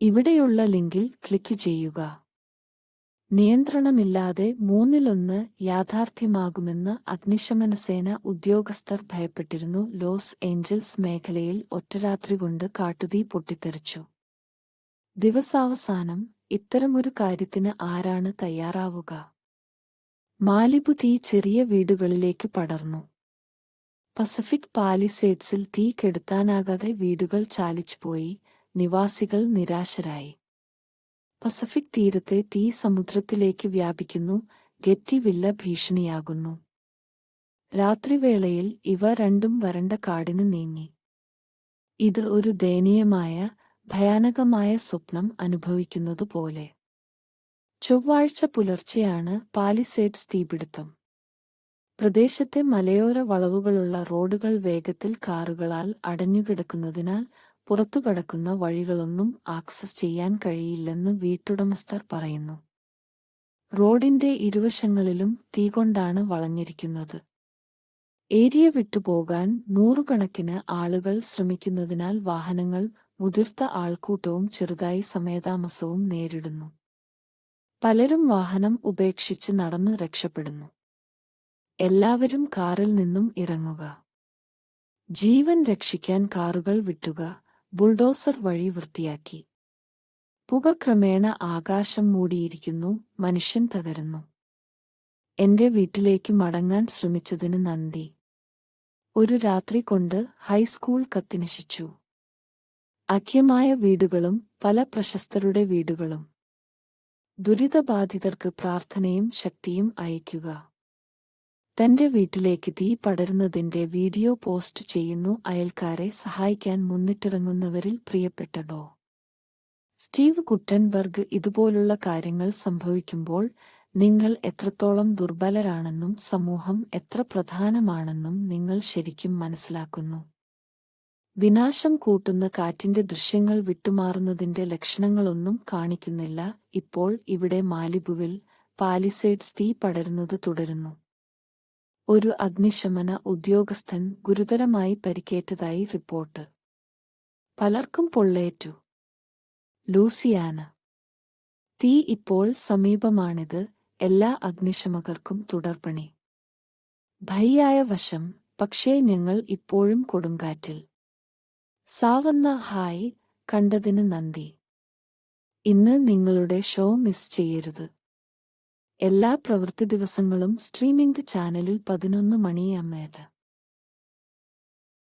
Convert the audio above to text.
ഇവിടെയുള്ള ലിങ്കിൽ ക്ലിക്ക് ചെയ്യുക. നിയന്ത്രണമില്ലാതെ മൂന്നിലൊന്ന് യാഥാർത്ഥ്യമാകുമെന്ന് അഗ്നിശമന സേന ഉദ്യോഗസ്ഥർ ഭയപ്പെട്ടിരുന്നു. ലോസ് ഏഞ്ചൽസ് മേഖലയിൽ ഒറ്റരാത്രി കൊണ്ട് കാട്ടുതീ പൊട്ടിത്തെറിച്ചു. ദിവസാവസാനം ഇത്തരമൊരു കാര്യത്തിന് ആരാണ് തയ്യാറാവുക? മാലിബു തീ ചെറിയ വീടുകളിലേക്ക് പടർന്നു. പസഫിക് പാലിസേഡ്സിൽ തീ കെടുത്താനാകാതെ വീടുകൾ ചാലിച്ചുപോയി. നിവാസികൾ നിരാശരായി. പസഫിക് തീരത്തെ തീ സമുദ്രത്തിലേക്ക് വ്യാപിക്കുന്നു ഗെറ്റി വില്ല ഭീഷണിയാകുന്നു. രാത്രിവേളയിൽ ഇവ രണ്ടും വരണ്ട കാടിന് നീങ്ങി. ഇത് ഒരു ദയനീയമായ ഭയാനകമായ സ്വപ്നം അനുഭവിക്കുന്നതുപോലെ ചൊവ്വാഴ്ച പുലർച്ചെയാണ് പാലിസേഡ്സ് തീപിടുത്തം. പ്രദേശത്തെ മലയോര വളവുകളുള്ള റോഡുകൾ വേഗത്തിൽ കാറുകളാൽ അടഞ്ഞുകിടക്കുന്നതിനാൽ പുറത്തുകടക്കുന്ന വഴികളൊന്നും ആക്സസ് ചെയ്യാൻ കഴിയില്ലെന്ന് വീട്ടുടമസ്ഥർ പറയുന്നു. റോഡിന്റെ ഇരുവശങ്ങളിലും തീ കൊണ്ടാണ് വളഞ്ഞിരിക്കുന്നത്. ഏരിയ വിട്ടുപോകാൻ നൂറുകണക്കിന് ആളുകൾ ശ്രമിക്കുന്നതിനാൽ വാഹനങ്ങൾ മുതിർത്ത ആൾക്കൂട്ടവും ചെറുതായി സമയതാമസവും നേരിടുന്നു. പലരും വാഹനം ഉപേക്ഷിച്ച് നടന്നു രക്ഷപ്പെടുന്നു. എല്ലാവരും കാറിൽ നിന്നും ഇറങ്ങുക. ജീവൻ രക്ഷിക്കാൻ കാറുകൾ വിട്ടുക. ബുൾഡോസർ വഴി വൃത്തിയാക്കി. പുക ക്രമേണ ആകാശം മൂടിയിരിക്കുന്നു മനുഷ്യൻ തകരുന്നു. എന്റെ വീട്ടിലേക്ക് മടങ്ങാൻ ശ്രമിച്ചതിന് നന്ദി. ഒരു രാത്രി കൊണ്ട് ഹൈസ്കൂൾ കത്തിനശിച്ചു. അഖ്യമായ വീടുകളും പല പ്രശസ്തരുടെ വീടുകളും. ദുരിതബാധിതർക്ക് പ്രാർത്ഥനയും ശക്തിയും അയയ്ക്കുക. തന്റെ വീട്ടിലേക്ക് തീ പടരുന്നതിന്റെ വീഡിയോ പോസ്റ്റ് ചെയ്യുന്നു അയൽക്കാരെ സഹായിക്കാൻ മുന്നിട്ടിറങ്ങുന്നവരിൽ പ്രിയപ്പെട്ട ഡോ. സ്റ്റീവ് കുട്ടൻബർഗ് ഇതുപോലുള്ള കാര്യങ്ങൾ സംഭവിക്കുമ്പോൾ നിങ്ങൾ എത്രത്തോളം ദുർബലരാണെന്നും സമൂഹം എത്ര പ്രധാനമാണെന്നും നിങ്ങൾ ശരിക്കും മനസ്സിലാക്കുന്നു. വിനാശം കൂട്ടുന്ന കാറ്റിന്റെ ദൃശ്യങ്ങൾ വിട്ടുമാറുന്നതിന്റെ ലക്ഷണങ്ങളൊന്നും കാണിക്കുന്നില്ല. ഇപ്പോൾ ഇവിടെ മാലിബുവിൽ പാലിസേഡ്സ് തീ പടരുന്നത് തുടരുന്നു. ഒരു അഗ്നിശമന ഉദ്യോഗസ്ഥൻ ഗുരുതരമായി പരിക്കേറ്റതായി റിപ്പോർട്ട്. പലർക്കും പൊള്ളേറ്റു. ലൂസിയാന. തീ ഇപ്പോൾ സമീപമാണിത് എല്ലാ അഗ്നിശമകർക്കും തുടർപ്പണി. ഭയ്യായ വശം പക്ഷേ ഞങ്ങൾ ഇപ്പോഴും കൊടുങ്കാറ്റിൽ. സാവന്ന ഹായ് കണ്ടതിന് നന്ദി. ഇന്ന് നിങ്ങളുടെ ഷോ മിസ് ചെയ്യരുത്. എല്ലാ പ്രവൃത്തി ദിവസങ്ങളും സ്ട്രീമിംഗ് ചാനലിൽ പതിനൊന്ന് മണിയാമേത്